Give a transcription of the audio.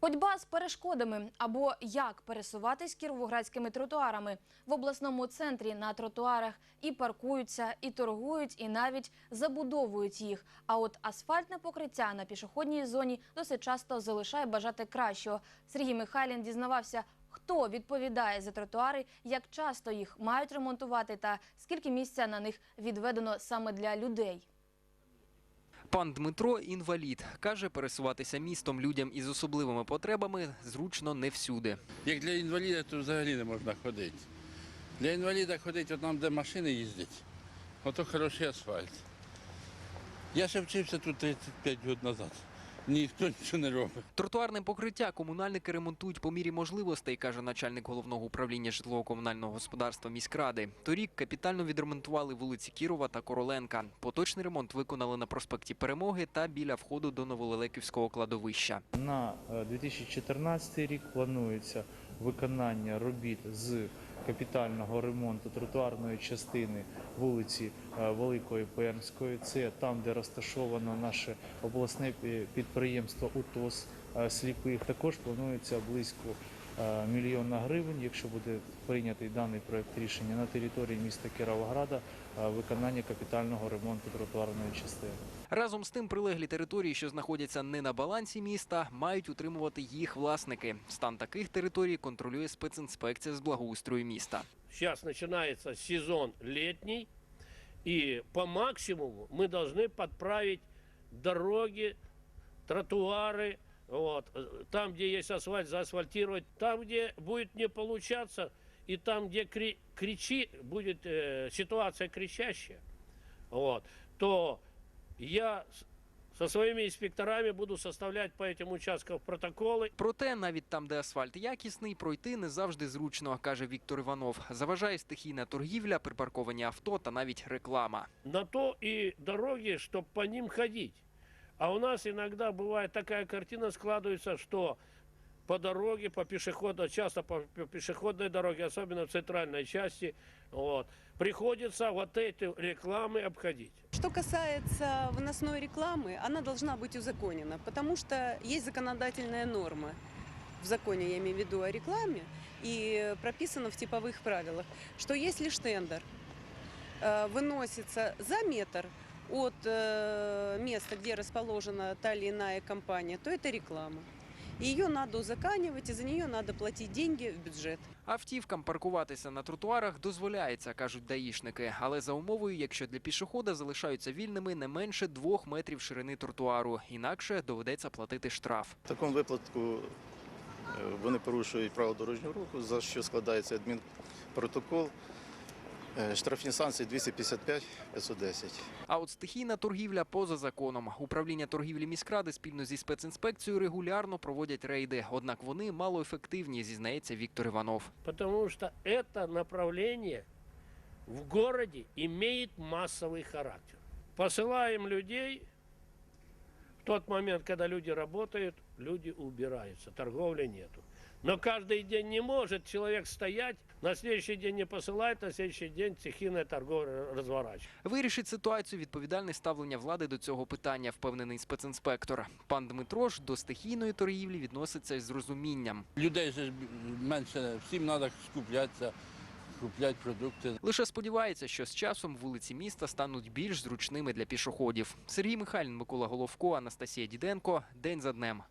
Ходьба з перешкодами або як пересуватись кіровоградськими тротуарами в обласному центрі на тротуарах і паркуються, і торгують, і навіть забудовують їх. А от асфальтне покриття на пішохідній зоні досить часто залишає бажати кращого. Сергій Михайлін дізнавався, хто відповідає за тротуари, як часто їх мають ремонтувати та скільки місця на них відведено саме для людей. Пан Дмитро інвалід. Каже, пересуватися містом людям із особливими потребами зручно не всюди. Як для інваліда, то взагалі не можна ходити. Для інваліда ходити там, де машини їздять, ото хороший асфальт. Я ще вчився тут 35 років назад. Ніхто нічого не робить. Тротуарне покриття комунальники ремонтують по мірі можливостей, каже начальник головного управління житлово-комунального господарства міськради. Торік капітально відремонтували вулиці Кірова та Короленка. Поточний ремонт виконали на проспекті Перемоги та біля входу до Новолелеківського кладовища. На е, 2014 рік планується виконання робіт з капітального ремонту тротуарної частини вулиці е, Великої Пермської. Це там, де розташовано наше обласне підприємство УТОС е, сліпих. Також планується близько мільйона гривень, якщо буде прийнятий даний проект рішення на території міста Кіровограда, е, виконання капітального ремонту тротуарної частини. Разом з тим, прилеглі території, що знаходяться не на балансі міста, мають утримувати їх власники. Стан таких територій контролює спецінспекція з благоустрою міста. Сейчас начинается сезон летний, и по максимуму мы должны подправить дороги, тротуары, вот, э, там, где есть асфальт, заасфальтировать, там, где будет не получаться, и там, где кри- кричи, будет э, ситуация кричащая, вот, то я с- со своими инспекторами буду составлять по этим участкам протоколы Проте, навіть там, де асфальт якісний, пройти не завжди зручно, каже Віктор Іванов. Заважає стихійна торгівля, припарковані авто та навіть реклама. на то и дороги, чтобы по ним ходить. А у нас иногда бывает такая картина складывается, что по дороге, по пешеходной, часто по по пешеходной дороге, особенно в центральной части, вот, приходится вот эти рекламы обходить. Что касается выносной рекламы, она должна быть узаконена, потому что есть законодательная норма в законе, я имею в виду о рекламе, и прописано в типовых правилах, что если штендер э, выносится за метр от э, места, где расположена та или иная компания, то это реклама. Ее надо узаканивать, и за нее надо платить деньги в бюджет. Автівкам паркуватися на тротуарах дозволяється, кажуть даїшники, але за умовою, якщо для пішохода залишаються вільними не менше двох метрів ширини тротуару, інакше доведеться платити штраф. В такому випадку е, вони порушують право дорожнього руху, за що складається адмінпротокол. Е, Штрафні санкції 255-510. А от стихійна торгівля поза законом. Управління торгівлі міськради спільно зі спецінспекцією регулярно проводять рейди. Однак вони малоефективні, зізнається Віктор Іванов. Потому что это направление в городе имеет массовый характер. Посылаем людей, в тот момент, когда люди работают, люди убираются, торговли нету. Но каждый день не может человек стоять, на следующий день не посылает, на следующий день стихийная торговля разворачивается. Вирішить ситуацію відповідальне ставлення влади до цього питання, впевнений спецінспектор. Пан Дмитро ж до стихійної торгівлі відноситься із розумінням. Людей же ж менше, всім треба скуплятися, купляти продукти. Лише сподівається, що з часом вулиці міста стануть більш зручними для пішоходів. Сергій Михайлін, Микола Головко, Анастасія Діденко. День за днем.